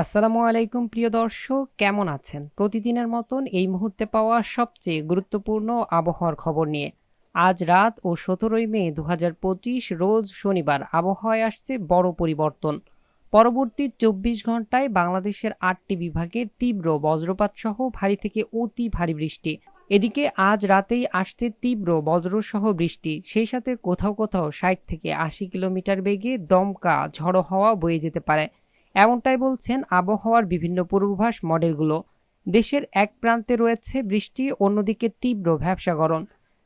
আসসালামু আলাইকুম, প্রিয় দর্শক। কেমন আছেন? প্রতিদিনের মতন এই মুহূর্তে পাওয়া সবচেয়ে গুরুত্বপূর্ণ আবহাওয়ার খবর নিয়ে। আজ রাত ও সতেরোই মে দু হাজার পঁচিশ, রোজ শনিবার, আবহাওয়ায় আসছে বড় পরিবর্তন। পরবর্তী চব্বিশ ঘন্টায় বাংলাদেশের আটটি বিভাগে তীব্র বজ্রপাত সহ ভারী থেকে অতি ভারী বৃষ্টি। এদিকে আজ রাতেই আসছে তীব্র বজ্রসহ বৃষ্টি। সেই সাথে কোথাও কোথাও ষাট থেকে আশি কিলোমিটার বেগে দমকা ঝড়ো হাওয়া বয়ে যেতে পারে। এমনটাই বলছেন আবহাওয়ার বিভিন্ন পূর্বাভাস মডেলগুলো। দেশের এক প্রান্তে রয়েছে বৃষ্টি, অন্যদিকে তীব্র ভ্যাবসা গরম।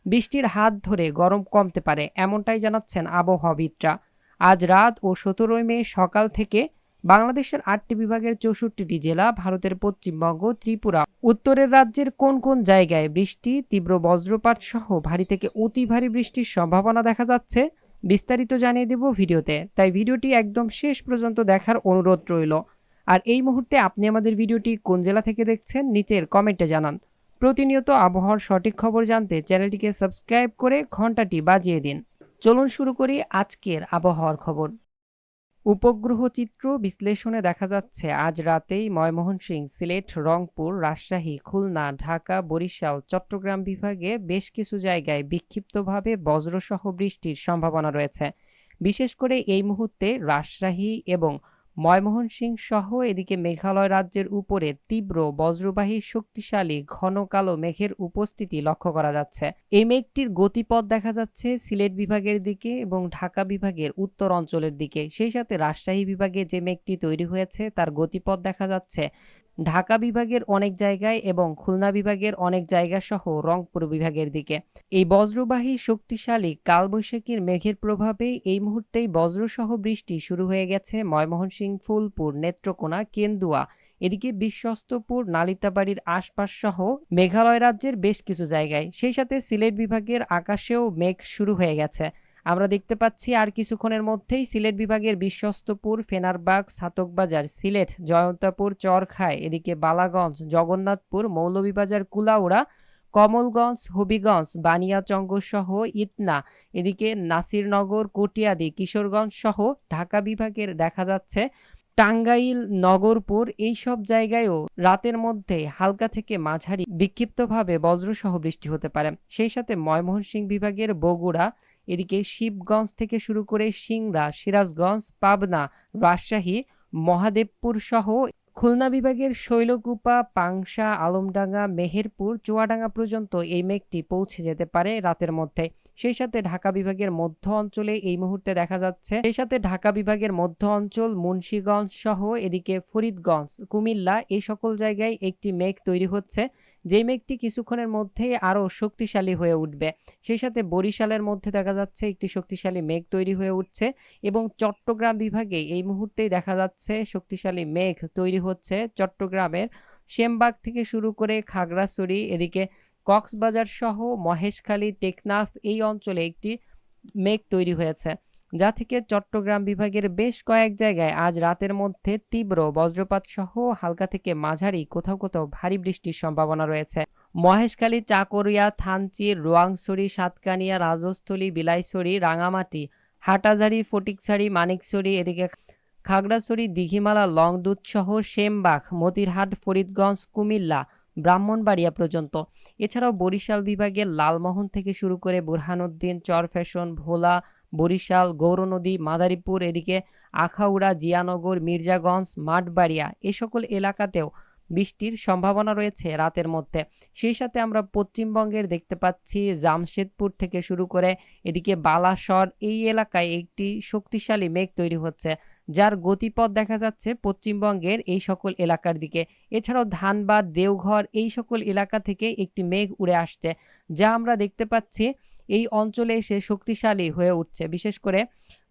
বৃষ্টির হাত ধরে গরম কমতে পারে, এমনটাই জানাচ্ছেন আবহাওয়াবিদরা। আজ রাত ও সতেরোই মে সকাল থেকে বাংলাদেশের আটটি বিভাগের চৌষট্টিটি জেলা, ভারতের পশ্চিমবঙ্গ, ত্রিপুরা, উত্তরের রাজ্যের কোন কোন জায়গায় বৃষ্টি, তীব্র বজ্রপাত সহ ভারী থেকে অতি ভারী বৃষ্টির সম্ভাবনা দেখা যাচ্ছে। বিস্তারিত জানিয়ে দেব ভিডিওতে। তাই ভিডিওটি একদম শেষ পর্যন্ত দেখার অনুরোধ রইল। আর এই মুহূর্তে আপনি আমাদের ভিডিওটি কোন জেলা থেকে দেখছেন, নিচের কমেন্টে জানান। প্রতিনিয়ত আবহাওয়ার সঠিক খবর জানতে চ্যানেলটিকে সাবস্ক্রাইব করে ঘন্টাটি বাজিয়ে দিন। চলুন শুরু করি আজকের আবহাওয়ার খবর। উপগ্রহ চিত্র বিশ্লেষণে দেখা যাচ্ছে, আজ রাতেই ময়মোহনসিং সিলেট, রংপুর, রাজশাহী, খুলনা, ঢাকা, বরিশাল, চট্টগ্রাম বিভাগে বেশ কিছু জায়গায় বিক্ষিপ্তভাবে বজ্রসহ বৃষ্টির সম্ভাবনা রয়েছে। বিশেষ করে এই মুহূর্তে রাজশাহী এবং ময়মোহনসিং সহ এদিকে মেঘালয় রাজ্যের উপরে তীব্র, বজ্রবাহী, শক্তিশালী, ঘন কালো মেঘের উপস্থিতি লক্ষ্য করা যাচ্ছে। এই মেঘটির গতিপথ দেখা যাচ্ছে সিলেট বিভাগের দিকে এবং ঢাকা বিভাগের উত্তর অঞ্চলের দিকে। সেই সাথে রাজশাহী বিভাগে যে মেঘটি তৈরি হয়েছে, তার গতিপথ দেখা যাচ্ছে ঢাকা বিভাগের অনেক জায়গায় এবং খুলনা বিভাগের অনেক জায়গা সহ রংপুর বিভাগের দিকে। এই বজ্রবাহী শক্তিশালী কালবৈশাখীর মেঘের প্রভাবে এই মুহূর্তেই বজ্রসহ বৃষ্টি শুরু হয়ে গেছে ময়মোহনসিং ফুলপুর, নেত্রকোনা, কেন্দুয়া। এদিকে বিশ্বস্তপুর, নালিতাবাড়ির আশপাশ সহ মেঘালয় রাজ্যের বেশ কিছু জায়গায়। সেই সাথে সিলেট বিভাগের আকাশেও মেঘ শুরু হয়ে গেছে। আমরা দেখতে পাচ্ছি আর কিছুক্ষণের মধ্যেই সিলেট বিভাগের বিশ্বস্তপুর, ফেনারবাগ, সাতকবাজার, সিলেট, জয়ন্তাপুর চরখায় এদিকে বালাগঞ্জ, জগন্নাথপুর, মৌলভীবাজার, কুলাউড়া, কমলগঞ্জ, হবিগঞ্জ বানিয়াচঙ্গ সহ ইতনা এদিকে নাসিরনগর, কটিয়াদি, কিশোরগঞ্জ সহ ঢাকা বিভাগের দেখা যাচ্ছে। টাঙ্গাইল, নগরপুর এই সব জায়গায়ও রাতের মধ্যে হালকা থেকে মাঝারি বিক্ষিপ্তভাবে বজ্রসহ বৃষ্টি হতে পারে। সেই সাথে ময়মনসিংহ বিভাগের বগুড়া এদিকে শিবগঞ্জ থেকে শুরু করে সিংড়া, সিরাজগঞ্জ, পাবনা, রাজশাহী, মহাদেবপুর সহ খুলনা বিভাগের শৈলকুপা, পাংশা, আলমডাঙ্গা, মেহেরপুর, চুয়াডাঙ্গা পর্যন্ত এই মেঘটি পৌঁছে যেতে পারে রাতের মধ্যে। সেই সাথে ঢাকা বিভাগের মধ্য অঞ্চলে এই মুহূর্তে দেখা যাচ্ছে, সেই সাথে ঢাকা বিভাগের মধ্য অঞ্চল, মুন্সীগঞ্জ সহ এদিকে ফরিদগঞ্জ, কুমিল্লা এই সকল জায়গায় একটি মেঘ তৈরি হচ্ছে। যে মেঘটি কিছুক্ষণের মধ্যেই আরও শক্তিশালী হয়ে উঠবে। সেই সাথে বরিশালের মধ্যে দেখা যাচ্ছে একটি শক্তিশালী মেঘ তৈরি হয়ে উঠছে এবং চট্টগ্রাম বিভাগে এই মুহূর্তেই দেখা যাচ্ছে শক্তিশালী মেঘ তৈরি হচ্ছে। চট্টগ্রামের শ্যামবাগ থেকে শুরু করে খাগড়াছড়ি, এদিকে কক্সবাজার সহ মহেশখালী, টেকনাফ এই অঞ্চলে একটি মেঘ তৈরি হয়েছে। যা থেকে চট্টগ্রাম বিভাগের বেশ কয়েক জায়গায় আজ রাতের মধ্যে তীব্র বজ্রপাত সহ হালকা থেকে মাঝারি কোথাও কোথাও ভারী বৃষ্টির সম্ভাবনা রয়েছে। মহেশখালী, চাকরিয়া, থানচি, রোয়াংছড়ি, সাতকানিয়া, রাজস্থলী, বিলাইছড়ি, রাঙামাটি হাটাজারি ফটিকছড়ি, মানিকছড়ি, এদিকে খাগড়াছড়ি, দিঘিমালা লংদুধ সহ শেমবাগ মতিরহাট, ফরিদগঞ্জ, কুমিল্লা, ব্রাহ্মণবাড়িয়া পর্যন্ত। এছাড়াও বরিশাল বিভাগের লালমোহন থেকে শুরু করে বুরহানুদ্দিন, চরফ্যাশন, ভোলা বরিশাল গৌরনদী মাদারীপুর, এদিকে আখাউড়া, জিয়ানগর, মির্জাগঞ্জ, মাঠবাড়িয়া এ সকল এলাকাতেও বৃষ্টির সম্ভাবনা রয়েছে রাতের মধ্যে। সেই সাথে আমরা পশ্চিমবঙ্গের দেখতে পাচ্ছি জামশেদপুর থেকে শুরু করে এদিকে বালাসর এই এলাকায় একটি শক্তিশালী মেঘ তৈরি হচ্ছে, যার গতিপথ দেখা যাচ্ছে পশ্চিমবঙ্গের এই সকল এলাকার দিকে। এছাড়াও ধানবাদ, দেওঘর এই সকল এলাকা থেকে একটি মেঘ উড়ে আসছে, যা আমরা দেখতে পাচ্ছি এই অঞ্চলে এসে শক্তিশালী হয়ে উঠছে। বিশেষ করে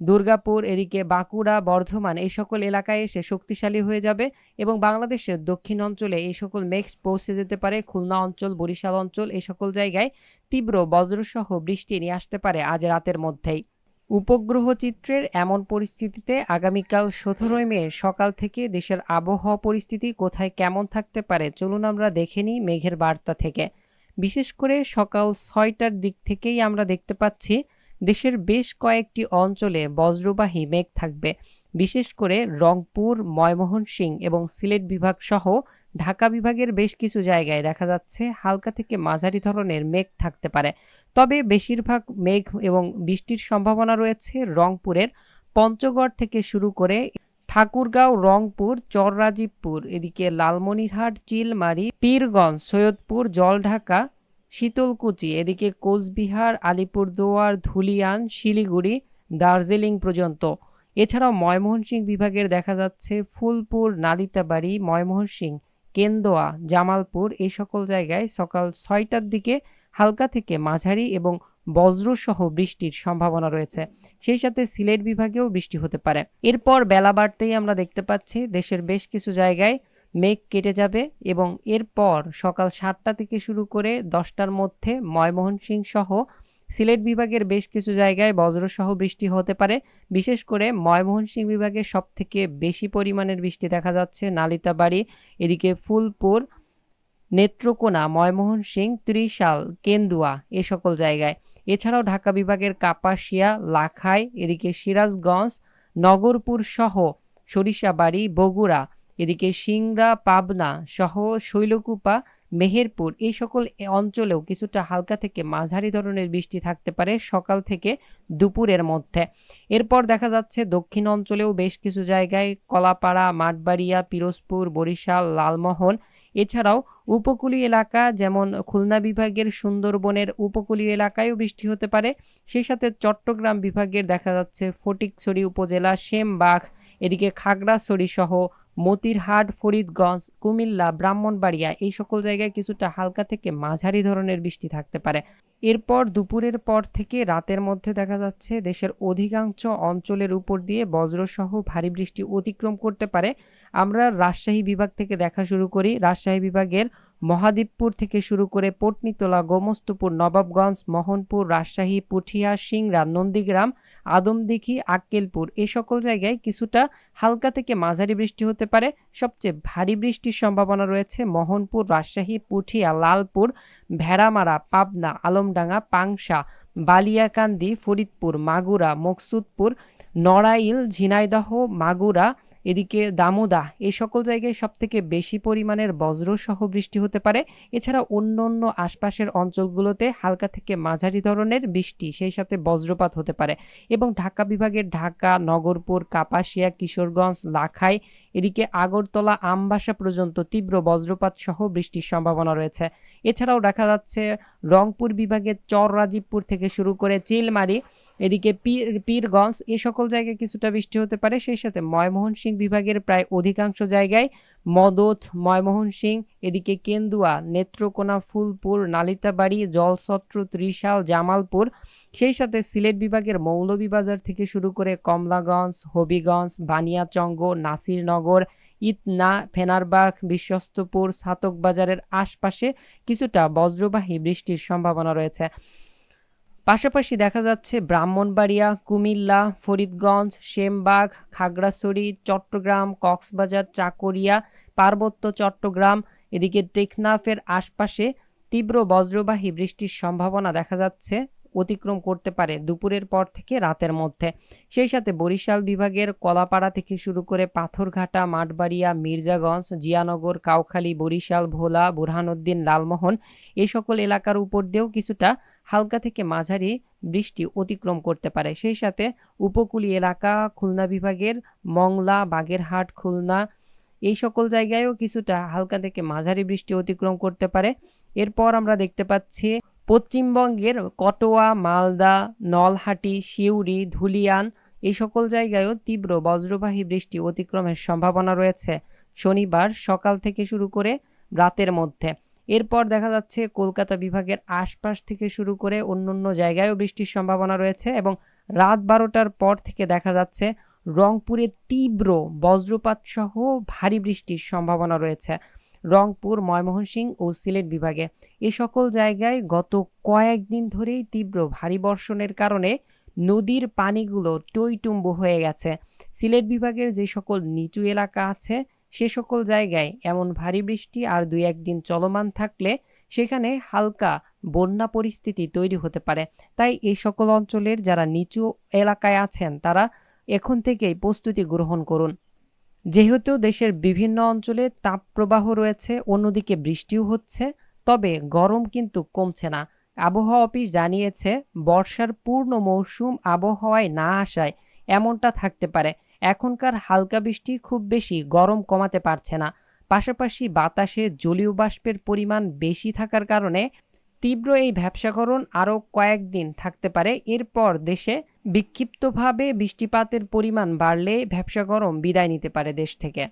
দুর্গাপুর, এদিকে বাঁকুড়া, বর্ধমান এই সকল এলাকায় এসে শক্তিশালী হয়ে যাবে এবং বাংলাদেশের দক্ষিণ অঞ্চলে এই সকল মেঘ পৌঁছে যেতে পারে। খুলনা অঞ্চল, বরিশাল অঞ্চল এই সকল জায়গায় তীব্র বজ্রসহ বৃষ্টি নিয়ে আসতে পারে আজ রাতের মধ্যেই। উপগ্রহ চিত্রের এমন পরিস্থিতিতে আগামীকাল সতেরোই মে সকাল থেকে দেশের আবহাওয়া পরিস্থিতি কোথায় কেমন থাকতে পারে চলুন আমরা দেখে নিই মেঘের বার্তা থেকে। বিশেষ করে সকাল ছয়টার দিক থেকেই আমরা দেখতে পাচ্ছি দেশের বেশ কয়েকটি অঞ্চলে বজ্রবাহী মেঘ থাকবে। বিশেষ করে রংপুর, ময়মনসিংহ এবং সিলেট বিভাগ সহ ঢাকা বিভাগের বেশ কিছু জায়গায় দেখা যাচ্ছে হালকা থেকে মাঝারি ধরনের মেঘ থাকতে পারে। তবে বেশিরভাগ মেঘ এবং বৃষ্টির সম্ভাবনা রয়েছে রংপুরের। পঞ্চগড় থেকে শুরু করে ঠাকুরগাঁও, রংপুর, চররাজীবপুর, এদিকে লালমনিরহাট, চিলমারি, পীরগঞ্জ, সৈয়দপুর, জলঢাকা, শীতলকুচি, এদিকে কোচবিহার, আলিপুরদুয়ার, ধুলিয়ান, শিলিগুড়ি, দার্জিলিং পর্যন্ত। এছাড়াও ময়মনসিংহ বিভাগের দেখা যাচ্ছে ফুলপুর, নালিতাবাড়ি, ময়মনসিংহ, কেন্দোয়া, জামালপুর এই সকল জায়গায় সকাল ছয়টার দিকে হালকা থেকে মাঝারি এবং বজ্রসহ বৃষ্টির সম্ভাবনা রয়েছে। সেই সাথে সিলেট বিভাগেও বৃষ্টি হতে পারে। এরপর বেলা বাড়তেই আমরা দেখতে পাচ্ছি, দেশের বেশ কিছু জায়গায় মেঘ কেটে যাবে এবং এরপর সকাল সাতটা থেকে শুরু করে দশটার মধ্যে ময়মনসিংহ সহ সিলেট বিভাগের বেশ কিছু জায়গায় বজ্রসহ বৃষ্টি হতে পারে। বিশেষ করে ময়মনসিংহ বিভাগে সব থেকে বেশি পরিমাণের বৃষ্টি দেখা যাচ্ছে নালিতাবাড়ি, এদিকে ফুলপুর, নেত্রকোনা, ময়মনসিংহ, ত্রিশাল, কেন্দুয়া এ সকল জায়গায়। এছাড়াও ঢাকা বিভাগের কাপাসিয়া, লাখাই, এদিকে সিরাজগঞ্জ, নগরপুর সহ সরিষাবাড়ি, বগুড়া, এদিকে সিংড়া, পাবনা সহ শৈলকুপা, মেহেরপুর এই সকল অঞ্চলেও কিছুটা হালকা থেকে মাঝারি ধরনের বৃষ্টি থাকতে পারে সকাল থেকে দুপুরের মধ্যে। এরপর দেখা যাচ্ছে দক্ষিণ অঞ্চলেও বেশ কিছু জায়গায় কলাপাড়া, মাঠবাড়িয়া, পিরোজপুর, বরিশাল, লালমোহন এছাড়াও উপকূলীয় এলাকা যেমন খুলনা বিভাগের সুন্দরবনের উপকূলীয় এলাকায়ও বৃষ্টি হতে পারে। সেই সাথে চট্টগ্রাম বিভাগের দেখা যাচ্ছে ফটিকছড়ি উপজেলা, সেমবাগ, এদিকে খাগড়াছড়ি সহ মতিরহাট, ফরিদগঞ্জ, কুমিল্লা, ব্রাহ্মণবাড়িয়া এই সকল জায়গায় কিছুটা হালকা থেকে মাঝারি ধরনের বৃষ্টি থাকতে পারে। এরপর দুপুরের পর থেকে রাতের মধ্যে দেখা যাচ্ছে দেশের অধিকাংশ অঞ্চলের উপর দিয়ে বজ্রসহ ভারী বৃষ্টি অতিক্রম করতে পারে। আমরা রাজশাহী বিভাগ থেকে দেখা শুরু করি। রাজশাহী বিভাগের মহাদীপপুর থেকে শুরু করে পটনিতলা, গোমস্তপুর, নবাবগঞ্জ, মোহনপুর, রাজশাহী, পুঠিয়া, সিংড়া, নন্দীগ্রাম আদমদিঘি আক্কেলপুর এ সকল জায়গায় কিছুটা হালকা থেকে মাঝারি বৃষ্টি হতে পারে। সবচেয়ে ভারী বৃষ্টির সম্ভাবনা রয়েছে মোহনপুর, রাজশাহী, পুঠিয়া, লালপুর, ভেড়ামারা, পাবনা, আলমডাঙ্গা, পাংশা, বালিয়াকান্দি, ফরিদপুর, মাগুরা, মকসুদপুর, নড়াইল, ঝিনাইদহ, মাগুরা এদিকে দামোদা এই সকল জায়গায় সবথেকে বেশি পরিমাণের বজ্রসহ বৃষ্টি হতে পারে। এছাড়া অন্য অন্য আশপাশের অঞ্চলগুলোতে হালকা থেকে মাঝারি ধরনের বৃষ্টি, সেই সাথে বজ্রপাত হতে পারে। এবং ঢাকা বিভাগের ঢাকা, নগরপুর, কাপাসিয়া, কিশোরগঞ্জ, লাখাই, এদিকে আগরতলা, আমবাসা পর্যন্ত তীব্র বজ্রপাত সহ বৃষ্টির সম্ভাবনা রয়েছে। এছাড়াও দেখা যাচ্ছে রংপুর বিভাগের চর রাজীবপুর থেকে শুরু করে চিলমারি এদিকে পীর, পীরগঞ্জ, এ সকল জায়গায় কিছুটা বৃষ্টি হতে পারে। সেই সাথে ময়মোহন সিং বিভাগের প্রায় অধিকাংশ জায়গায় মদত ময়মোহন সিং এদিকে কেন্দুয়া, নেত্রকোনা, ফুলপুর, নালিতাবাড়ি জলছত্র ত্রিশাল, জামালপুর, সেই সাথে সিলেট বিভাগের মৌলভীবাজার থেকে শুরু করে কমলাগঞ্জ, হবিগঞ্জ, বানিয়াচঙ্গ, নাসিরনগর, ইতনা, ফেনারবাগ, বিশ্বস্তপুর সাতক বাজারের আশপাশে কিছুটা বজ্রবাহী বৃষ্টির সম্ভাবনা রয়েছে। পাশাপাশি দেখা যাচ্ছে ব্রাহ্মণবাড়িয়া, কুমিল্লা, ফরিদগঞ্জ, সেমবাগ, খাগড়াছড়ি, চট্টগ্রাম, কক্সবাজার, চাকরিয়া, পার্বত্য চট্টগ্রাম। এদিকে টেকনাফের আশপাশে তীব্র বজ্রবাহী বৃষ্টির সম্ভাবনা দেখা যাচ্ছে, অতিক্রম করতে পারে দুপুরের পর থেকে রাতের মধ্যে। সেই সাথে বরিশাল বিভাগের কলাপাড়া থেকে শুরু করে পাথরঘাটা, মাঠবাড়িয়া, মির্জাগঞ্জ, জিয়ানগর, কাউখালী, বরিশাল, ভোলা, বুরহানুদ্দিন, লালমোহন এই সকল এলাকার উপর দিয়েও কিছুটা হালকা থেকে মাঝারি বৃষ্টি অতিক্রম করতে পারে। সেই সাথে উপকূলীয় এলাকা, খুলনা বিভাগের মংলা, বাগেরহাট, খুলনা, এই সকল জায়গায়ও কিছুটা হালকা থেকে মাঝারি বৃষ্টি অতিক্রম করতে পারে। এরপর আমরা দেখতে পাচ্ছি পশ্চিমবঙ্গের কটোয়া, মালদা, নলহাটি, সিউড়ি, ধুলিয়ান, এই সকল জায়গায়ও তীব্র বজ্রবাহী বৃষ্টি অতিক্রমের সম্ভাবনা রয়েছে শনিবার সকাল থেকে শুরু করে রাতের মধ্যে। এরপর দেখা যাচ্ছে কলকাতা বিভাগের আশপাশ থেকে শুরু করে অন্য অন্য জায়গায়ও বৃষ্টির সম্ভাবনা রয়েছে এবং রাত বারোটার পর থেকে দেখা যাচ্ছে রংপুরে তীব্র বজ্রপাত সহ ভারী বৃষ্টির সম্ভাবনা রয়েছে। রংপুর, ময়মনসিংহ ও সিলেট বিভাগে এ সকল জায়গায় গত কয়েকদিন ধরেই তীব্র ভারী বর্ষণের কারণে নদীর পানিগুলো টইটুম্বু হয়ে গেছে। সিলেট বিভাগের যে সকল নিচু এলাকা আছে সে সকল জায়গায় এমন ভারী বৃষ্টি আর দুই একদিন চলমান থাকলে সেখানে হালকা বন্যা পরিস্থিতি তৈরি হতে পারে। তাই এই সকল অঞ্চলের যারা নিচু এলাকায় আছেন, তারা এখন থেকেই প্রস্তুতি গ্রহণ করুন। যেহেতু দেশের বিভিন্ন অঞ্চলে তাপপ্রবাহ রয়েছে, অন্যদিকে বৃষ্টিও হচ্ছে, তবে গরম কিন্তু কমছে না। আবহাওয়া অফিস জানিয়েছে, বর্ষার পূর্ণ মৌসুম আবহাওয়ায় না আসায় এমনটা থাকতে পারে। এখনকার হালকা বৃষ্টি খুব বেশি গরম কমাতে পারছে না। পাশাপাশি বাতাসে জলীয় বাষ্পের পরিমাণ বেশি থাকার কারণে তীব্র এই ব্যবসাকরণ আরও কয়েকদিন থাকতে পারে। এরপর দেশে বিক্ষিপ্তভাবে বৃষ্টিপাতের পরিমাণ বাড়লে ব্যবসা গরম বিদায় নিতে পারে দেশ থেকে।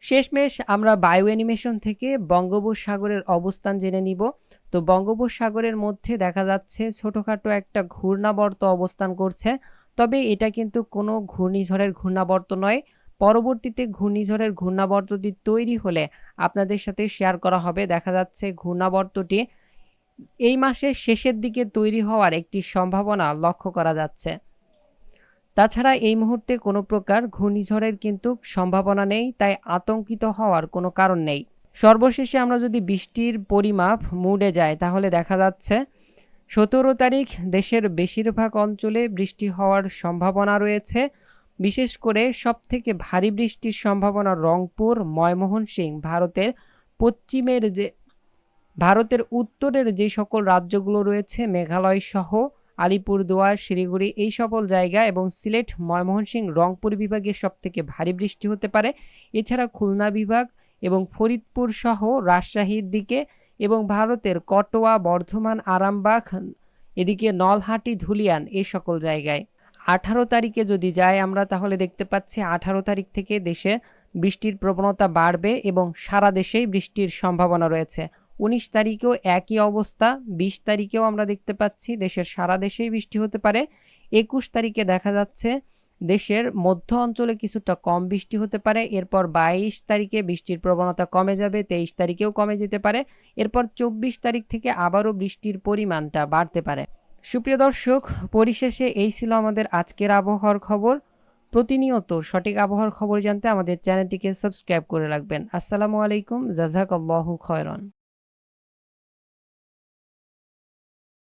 শেষমেশ আমরা বায়ু অ্যানিমেশন থেকে বঙ্গোপসাগরের অবস্থান জেনে নিব। তো বঙ্গোপসাগরের মধ্যে দেখা যাচ্ছে ছোটোখাটো একটা ঘূর্ণাবর্ত অবস্থান করছে। তবে এটা কিন্তু কোনো ঘূর্ণিঝড়ের ঘূর্ণাবর্ত নয়। পরবর্তীতে ঘূর্ণিঝড়ের ঘূর্ণাবর্তটি তৈরি হলে আপনাদের সাথে শেয়ার করা হবে। দেখা যাচ্ছে ঘূর্ণাবর্তটি এই মাসের শেষের দিকে তৈরি হওয়ার একটি সম্ভাবনা লক্ষ্য করা যাচ্ছে। তাছাড়া এই মুহূর্তে কোনো প্রকার ঘূর্ণিঝড়ের কিন্তু সম্ভাবনা নেই, তাই আতঙ্কিত হওয়ার কোনো কারণ নেই। সর্বশেষে আমরা যদি বৃষ্টির পরিমাপ মুডে যাই, তাহলে দেখা যাচ্ছে সতেরো তারিখ দেশের বেশিরভাগ অঞ্চলে বৃষ্টি হওয়ার সম্ভাবনা রয়েছে। বিশেষ করে সবথেকে ভারী বৃষ্টির সম্ভাবনা রংপুর ময়মোহনসিং ভারতের পশ্চিমের যে, ভারতের উত্তরের যে সকল রাজ্যগুলো রয়েছে, মেঘালয় সহ আলিপুরদুয়ার, শিলিগুড়ি, এই সকল জায়গা এবং সিলেট ময়মোহনসিংহ রংপুর বিভাগে সবথেকে ভারী বৃষ্টি হতে পারে। এছাড়া খুলনা বিভাগ এবং ফরিদপুর সহ রাজশাহীর দিকে এবং ভারতের কটোয়া, বর্ধমান, আরামবাগ, এদিকে নলহাটি, ধুলিয়ান এ সকল জায়গায়। আঠারো তারিখে যদি যাই আমরা তাহলে দেখতে পাচ্ছি আঠারো তারিখ থেকে দেশে বৃষ্টির প্রবণতা বাড়বে এবং সারা দেশেই বৃষ্টির সম্ভাবনা রয়েছে। উনিশ তারিখেও একই অবস্থা, বিশ তারিখেও আমরা দেখতে পাচ্ছি দেশের সারা দেশেই বৃষ্টি হতে পারে। একুশ তারিখে দেখা যাচ্ছে দেশের মধ্য অঞ্চলে কিছুটা কম বৃষ্টি হতে পারে, এরপর বাইশ তারিখে বৃষ্টির প্রবণতা কমে যাবে, তেইশ তারিখেও কমে যেতে পারে, এরপর চব্বিশ তারিখ থেকে আবারও বৃষ্টির পরিমাণটা বাড়তে পারে। সুপ্রিয় দর্শক, পরিশেষে এই ছিল আমাদের আজকের আবহাওয়ার খবর। প্রতিনিয়ত সঠিক আবহাওয়ার খবর জানতে আমাদের চ্যানেলটিকে সাবস্ক্রাইব করে রাখবেন। আসসালামু আলাইকুম জাজাক আল্লাহু খয়রন।